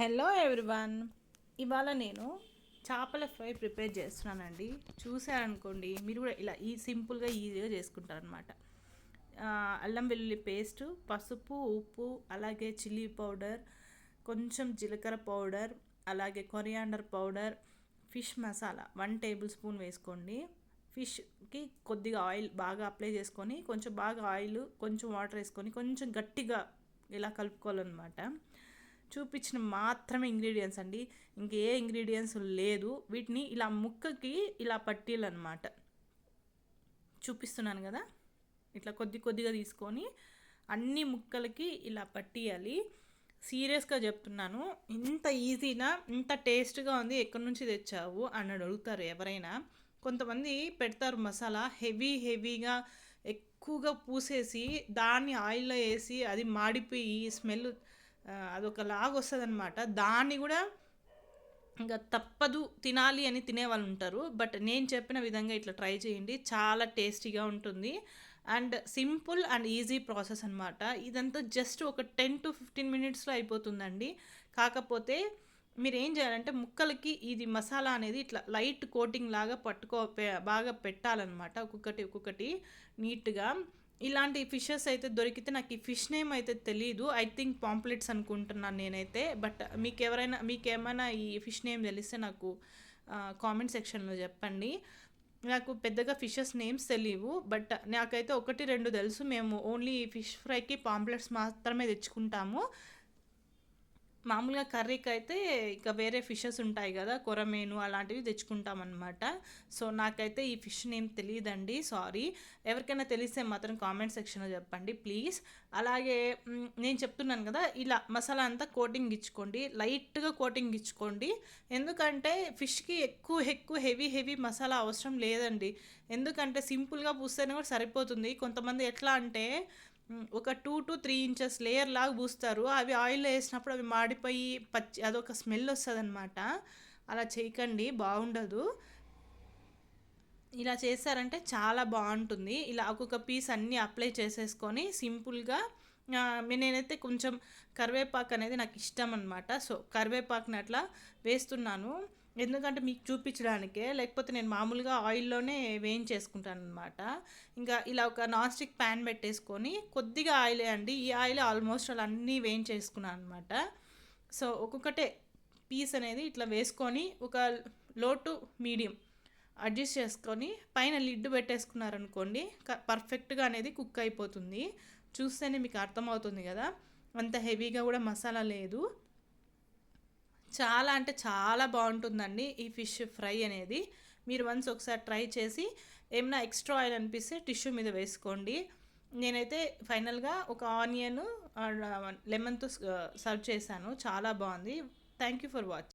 Hello everyone ఇవాళ నేను చేపల ఫ్రై ప్రిపేర్ చేస్తున్నానండి. చూసారనుకోండి మీరు కూడా ఇలా ఈ సింపుల్గా ఈజీగా చేసుకుంటారనమాట అల్లం వెల్లుల్లి పేస్ట్ పసుపు ఉప్పు అలాగే చిల్లీ పౌడర్ కొంచెం జీలకర్ర పౌడర్ అలాగే coriander powder fish masala one tablespoon వేసుకోండి. ఫిష్కి కొద్దిగా ఆయిల్ బాగా అప్లై చేసుకొని కొంచెం బాగా ఆయిల్ కొంచెం వాటర్ వేసుకొని కొంచెం గట్టిగా ఇలా కలుపుకోవాలన్నమాట. చూపించిన మాత్రమే ఇంగ్రీడియంట్స్ అండి. ఇంకే ఇంగ్రీడియంట్స్ లేదు. వీటిని ఇలా ముక్కకి ఇలా పట్టీలన్నమాట చూపిస్తున్నాను కదా. ఇట్లా కొద్ది కొద్దిగా తీసుకొని అన్ని ముక్కలకి ఇలా పట్టియాలి. సీరియస్గా చెప్తున్నాను. ఇంత ఈజీనా? ఇంత టేస్ట్గా ఉంది. ఎక్కడి నుంచి తెచ్చావు? అని అడుగుతారు ఎవరైనా. కొంతమంది పెడతారు మసాలా హెవీ హెవీగా ఎక్కువగా పూసేసి దాన్ని ఆయిల్లో వేసి అది మాడిపోయి స్మెల్ అదొక లాగ్ వస్తుంది అనమాట దాన్ని కూడా ఇంకా తప్పదు తినాలి అని తినేవాళ్ళు ఉంటారు. బట్ నేను చెప్పిన విధంగా ఇట్లా ట్రై చేయండి. చాలా టేస్టీగా ఉంటుంది. And simple and easy process అనమాట ఇదంతా జస్ట్ ఒక టెన్ టు ఫిఫ్టీన్ మినిట్స్లో అయిపోతుందండి. కాకపోతే మీరు ఏం చేయాలంటే ముక్కలకి ఇది మసాలా అనేది ఇట్లా లైట్ కోటింగ్ లాగా పట్టుకో బాగా పెట్టాలన్నమాట. ఒక్కొక్కటి ఒక్కొక్కటి నీట్గా. ఇలాంటి ఫిషెస్ అయితే దొరికితే నాకు ఈ ఫిష్ నేమ్ అయితే తెలియదు ఐ థింక్ పాంప్లెట్స్ అనుకుంటున్నాను నేనైతే. బట్ మీకు ఎవరైనా మీకు ఏమైనా ఈ ఫిష్ నేమ్ తెలిస్తే నాకు కామెంట్ సెక్షన్లో చెప్పండి. నాకు పెద్దగా ఫిషెస్ నేమ్స్ తెలియవు బట్ నాకైతే ఒకటి రెండు తెలుసు. మేము ఓన్లీ ఫిష్ ఫ్రైకి పాంప్లెట్స్ మాత్రమే తెచ్చుకుంటాము. మామూలుగా కర్రీకి అయితే ఇక వేరే ఫిషెస్ ఉంటాయి కదా కొరమేను అలాంటివి తెచ్చుకుంటామన్నమాట. సో నాకైతే ఈ ఫిష్ నేమ్ తెలియదండి సారీ. ఎవరికైనా తెలిస్తే మాత్రం కామెంట్ సెక్షన్లో చెప్పండి ప్లీజ్. అలాగే నేను చెప్తున్నాను కదా ఇలా మసాలా అంతా కోటింగ్ ఇచ్చుకోండి లైట్గా కోటింగ్ ఇచ్చుకోండి. ఎందుకంటే ఫిష్కి ఎక్కువ ఎక్కువ హెవీ హెవీ మసాలా అవసరం లేదండి. ఎందుకంటే సింపుల్గా పూస్తేనే కూడా సరిపోతుంది. కొంతమంది ఎట్లా అంటే ఒక two to three inches layer లాగా పూస్తారు. అవి ఆయిల్లో వేసినప్పుడు అవి మాడిపోయి పచ్చి అదొక స్మెల్ వస్తుంది అనమాట అలా చేయకండి బాగుండదు. ఇలా చేస్తారంటే చాలా బాగుంటుంది. ఇలా ఒక్కొక్క పీస్ అన్నీ అప్లై చేసేసుకొని సింపుల్గా నేనైతే కొంచెం కరివేపాకు అనేది నాకు ఇష్టం అనమాట సో కరివేపాకుని అట్లా వేస్తున్నాను. ఎందుకంటే మీకు చూపించడానికే లేకపోతే నేను మామూలుగా ఆయిల్లోనే వేయించేసుకుంటాను అనమాట ఇంకా ఇలా ఒక నాన్ స్టిక్ ప్యాన్ పెట్టేసుకొని కొద్దిగా ఆయిల్ అండి. ఈ ఆయిల్ ఆల్మోస్ట్ అలా అన్నీ వేయించేసుకున్నాను అనమాట సో ఒక్కొక్కటే పీస్ అనేది ఇట్లా వేసుకొని ఒక లో టు మీడియం అడ్జస్ట్ చేసుకొని పైన లిడ్ పెట్టేసుకున్నారనుకోండి పర్ఫెక్ట్గా అనేది కుక్ అయిపోతుంది. చూస్తేనే మీకు అర్థమవుతుంది కదా. అంత హెవీగా కూడా మసాలా లేదు. చాలా అంటే చాలా బాగుంటుందండి ఈ ఫిష్ ఫ్రై అనేది. మీరు వన్స్ ఒకసారి ట్రై చేసి ఏమైనా ఎక్స్ట్రా ఆయిల్ అనిపిస్తే టిష్యూ మీద వేసుకోండి. నేనైతే ఫైనల్గా ఒక ఆనియన్ లెమన్తో సర్వ్ చేశాను. చాలా బాగుంది. Thank you for watch.